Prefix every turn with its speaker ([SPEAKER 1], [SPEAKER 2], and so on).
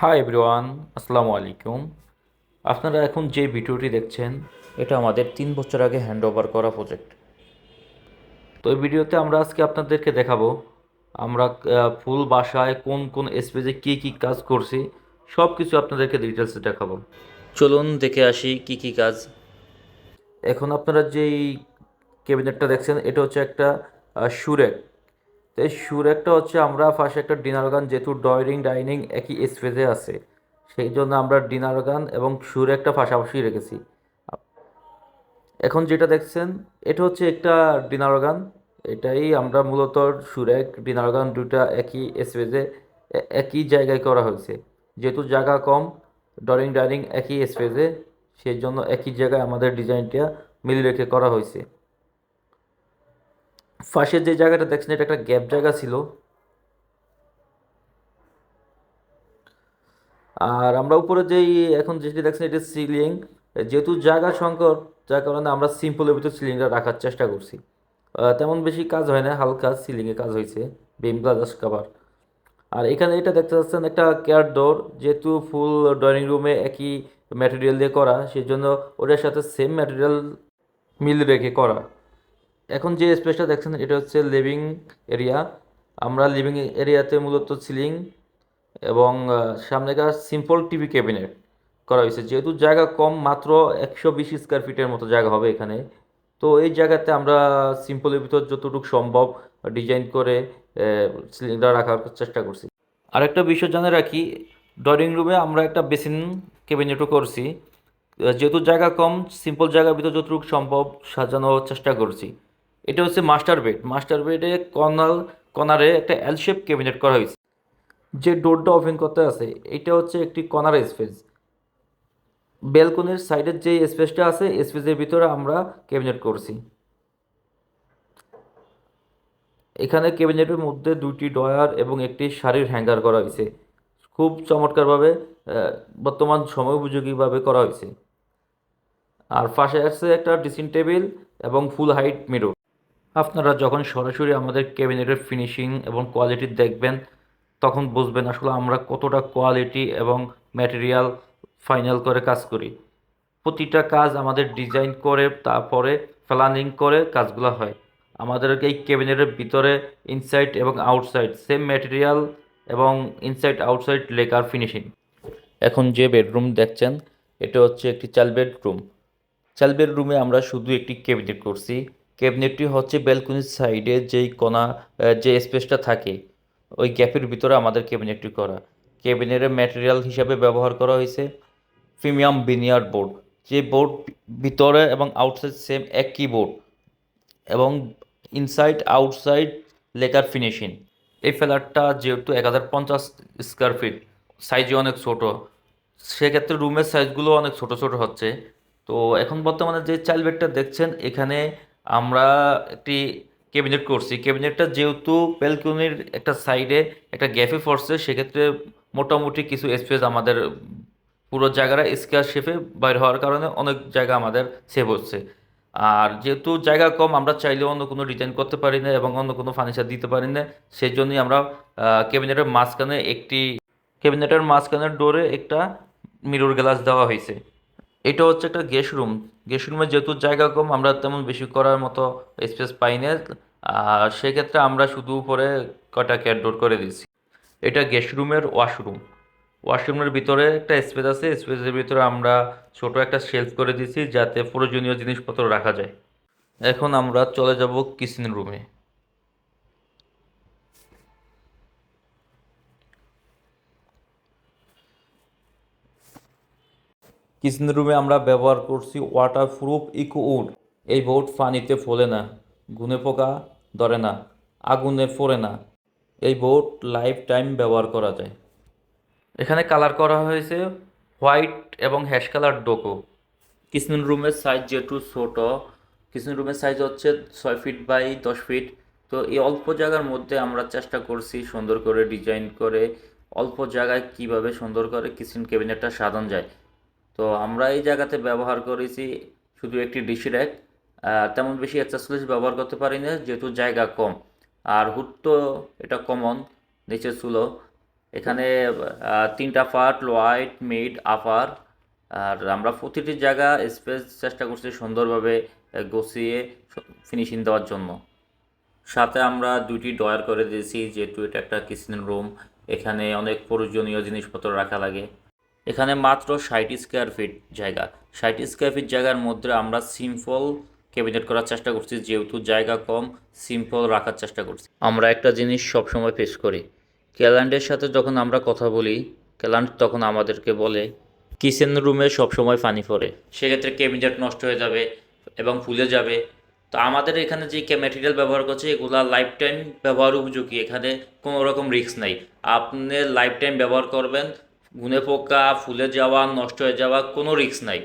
[SPEAKER 1] Hi everyone আসসালামু আলাইকুম। আপনারা এখন যে ভিডিওটি দেখছেন, এটা আমাদের তিন বছর আগে হ্যান্ড ওভার করা প্রজেক্ট তো এই ভিডিওতে আমরা আজকে আপনাদেরকে দেখাবো, আমরা ফুল বাসায় কোন কোন স্পেসে কী কী কাজ করছি সব কিছু আপনাদেরকে ডিটেলসে দেখাবো। চলুন দেখে আসি কি কি কাজ। এখন আপনারা যেই ক্যাবিনেটটা দেখছেন, এটা হচ্ছে একটা সুরেক তো এই সুরেকটা হচ্ছে আমরা ফার্স্ট একটা ডিনার গান, যেহেতু ডয়রিং ডাইনিং একই স্পেসে আছে, সেই জন্য আমরা ডিনার গান এবং সুর একটা পাশাপাশি রেখেছি। এখন যেটা দেখছেন, এটা হচ্ছে একটা ডিনার গান, এটাই আমরা মূলত সুরেক ডিনার গান দুটা একই স্পেসে একই জায়গায় করা হয়েছে। যেহেতু জায়গা কম ড্রয়িং ডাইনিং একই স্পেসে সেই জন্য একই জায়গায় আমাদের ডিজাইনটা মিল রেখে করা হয়েছে। ফাঁসের যে জায়গাটা দেখছেন, এটা একটা গ্যাপ জায়গা ছিল। আর আমরা উপরে যেই, এখন যেটি দেখছেন, এটা সিলিং যেহেতু জায়গা সংকট, যার কারণে আমরা সিম্পলের ভিতর সিলিংটা রাখার চেষ্টা করছি। তেমন বেশি কাজ হয় না, হালকা সিলিংয়ে কাজ হয়েছে বিম গ্লাস কাভার আর এখানে এটা দেখতে পাচ্ছেন, একটা কেয়ার ডোর যেহেতু ফুল ড্রয়িং রুমে একই ম্যাটেরিয়াল দিয়ে করা সেই জন্য ওটার সাথে সেম ম্যাটেরিয়াল মিল রেখে করা। এখন যে স্পেসটা দেখছেন, এটা হচ্ছে লিভিং এরিয়া আমরা লিভিং এরিয়াতে মূলত সিলিং এবং সামনেকার সিম্পল টিভি ক্যাবিনেট করা হয়েছে। যেহেতু জায়গা কম, মাত্র একশো বিশ স্কোয়ার ফিটের মতো জায়গা হবে এখানে। তো এই জায়গাতে আমরা সিম্পলের ভিতর যতটুকু সম্ভব ডিজাইন করে সিলিংটা রাখার চেষ্টা করছি। আরেকটা বিষয় জানে রাখি ড্রয়িং রুমে আমরা একটা বেসিন ক্যাবিনেটও করছি। যেহেতু জায়গা কম সিম্পল জায়গার ভিতর যতটুকু সম্ভব সাজানোর চেষ্টা করছি। এটা হচ্ছে মাস্টার বেড। মাস্টার বেডে কর্নার কর্নারে একটা এল শেপ ক্যাবিনেট করা হয়েছে। যে ডোরটা ওপেন করতে আছে, এটা হচ্ছে একটি কর্নার স্পেস ব্যালকনির সাইডের যে স্পেসটা আছে স্পেসের ভিতরে আমরা ক্যাবিনেট করছি। এখানে ক্যাবিনেটের মধ্যে দুটি ডয়ার এবং একটি শাড়ির হ্যাঙ্গার করা হয়েছে। খুব চমৎকারভাবে বর্তমান সময় উপযোগীভাবে করা হয়েছে। আর পাশে আছে একটা ড্রেসিং টেবিল এবং ফুল হাইট মিরর আপনারা যখন সরাসরি আমাদের ক্যাবিনেটের ফিনিশিং এবং কোয়ালিটি দেখবেন, তখন বুঝবেন আসলে আমরা কতটা কোয়ালিটি এবং ম্যাটেরিয়াল ফাইনাল করে কাজ করি। প্রতিটা কাজ আমাদের ডিজাইন করে, তারপরে প্ল্যানিং করে কাজগুলো হয়। আমাদের এই ক্যাবিনেটের ভিতরে ইনসাইড এবং আউটসাইড সেম ম্যাটেরিয়াল এবং ইনসাইড আউটসাইড লেকার ফিনিশিং এখন যে বেডরুম দেখছেন, এটা হচ্ছে একটি চাল বেডরুম চাল বেডরুমে আমরা শুধু একটি ক্যাবিনেট করছি। ক্যাবিনেটটি হচ্ছে ব্যালকনির সাইডে যেই কোনা যে স্পেসটা থাকে, ওই গ্যাপের ভিতরে আমাদের ক্যাবিনেটটি করা। ক্যাবিনেটের ম্যাটেরিয়াল হিসাবে ব্যবহার করা হয়েছে প্রিমিয়াম বিনিয়ার বোর্ড। যে বোর্ড ভিতরে এবং আউটসাইড সেম একই বোর্ড এবং ইনসাইড, আউটসাইড লেকার ফিনিশিং। এই ফ্ল্যাটটা যেহেতু এক হাজার পঞ্চাশ স্কোয়ার ফিট সাইজে অনেক ছোট, সেক্ষেত্রে রুমের সাইজগুলো অনেক ছোট ছোট হচ্ছে। তো এখন বর্তমানে যে চাইল্ড বেডটা দেখছেন, এখানে আমরা একটি ক্যাবিনেট করছি। ক্যাবিনেটটা যেহেতু ব্যালকনির একটা সাইডে একটা গ্যাপে পড়ছে, সেক্ষেত্রে মোটামুটি কিছু স্পেস আমাদের পুরো জায়গাটা স্কোয়ার শেপে বাইর হওয়ার কারণে অনেক জায়গা আমাদের সেভ হচ্ছে। আর যেহেতু জায়গা কম, আমরা চাইলে অন্য কোনো ডিজাইন করতে পারি না এবং অন্য কোনো ফার্নিচার দিতে পারি না। সেই জন্যই আমরা ক্যাবিনেটের মাঝখানে একটি ক্যাবিনেটের মাঝখানের ডোরে একটা মিরর গ্লাস দেওয়া হয়েছে। এটা হচ্ছে একটা গেস্ট রুম গেস্ট রুমে যেহেতু জায়গা কম, আমরা তেমন বেশি করার মতো স্পেস পাই না আর সেক্ষেত্রে আমরা শুধু উপরে কটা ক্যাট ডোর করে দিয়েছি। এটা গেস্ট রুমের ওয়াশরুম ওয়াশরুমের ভিতরে একটা স্পেস আছে। স্পেসের ভিতরে আমরা ছোট একটা শেলফ করে দিয়েছি যাতে প্রয়োজনীয় জিনিসপত্র রাখা যায়। এখন আমরা চলে যাব কিচেন রুমে কিচেন রুমে আমরা ব্যবহার করছি ওয়াটারপ্রুফ ইকো উড। এই বোর্ড পানিতে ফোলে না, গুনে পোকা ধরে না, আগুনে ফোরে না। এই বোর্ড লাইফ টাইম ব্যবহার করা যায়। এখানে কালার করা হয়েছে হোয়াইট এবং হ্যাশ কালার ডোকো কিচেন রুমের সাইজ যেহেতু ছোট, কিচেন রুমের সাইজ হচ্ছে ছয় ফিট বাই দশ ফিট তো এই অল্প জায়গার মধ্যে আমরা চেষ্টা করছি সুন্দর করে ডিজাইন করে অল্প জায়গায় কীভাবে সুন্দর করে কিচেন ক্যাবিনেটটা সাজানো যায়। তো আমরা এই জায়গাতে ব্যবহার করেছি শুধু একটি ডিশি র্যাক তেমন বেশি অ্যাক্সেসরিজ ব্যবহার করতে পারি না, যেহেতু জায়গা কম। আর হুট তো এটা কমন নিচে ছিল এখানে তিনটা পার্ট হোয়াইট মিড আপার আর আমরা প্রতিটি জায়গা স্পেস চেষ্টা করছি সুন্দরভাবে গুছিয়ে ফিনিশিং দেওয়ার জন্য। সাথে আমরা দুইটি ডয়ার করে দিয়েছি, যেহেতু এটা একটা কিচেন রুম এখানে অনেক প্রয়োজনীয় জিনিসপত্র রাখা লাগে। এখানে মাত্র ষাট স্কোয়ার ফিট জায়গা। ষাট স্কোয়ার ফিট জায়গার মধ্যে আমরা সিম্পল ক্যাবিনেট করার চেষ্টা করছি, যেহেতু জায়গা কম সিম্পল রাখার চেষ্টা করছি। আমরা একটা জিনিস সবসময় ফেস করি। ক্যালান্ডের সাথে যখন আমরা কথা বলি ক্যালান্ড তখন আমাদেরকে বলে কিচেন রুমে সবসময় পানি পড়ে। সেক্ষেত্রে ক্যাবিনেট নষ্ট হয়ে যাবে এবং ফুলে যাবে। তো আমাদের এখানে যে ম্যাটেরিয়াল ব্যবহার করছে, এগুলা লাইফ টাইম ব্যবহার উপযোগী। এখানে কোনো রকম রিস্ক নাই। আপনি লাইফ টাইম ব্যবহার করবেন গুনে পোকা ফুলে যাওয়া নষ্ট হয়ে যাওয়া কোনো রিস্ক নাই।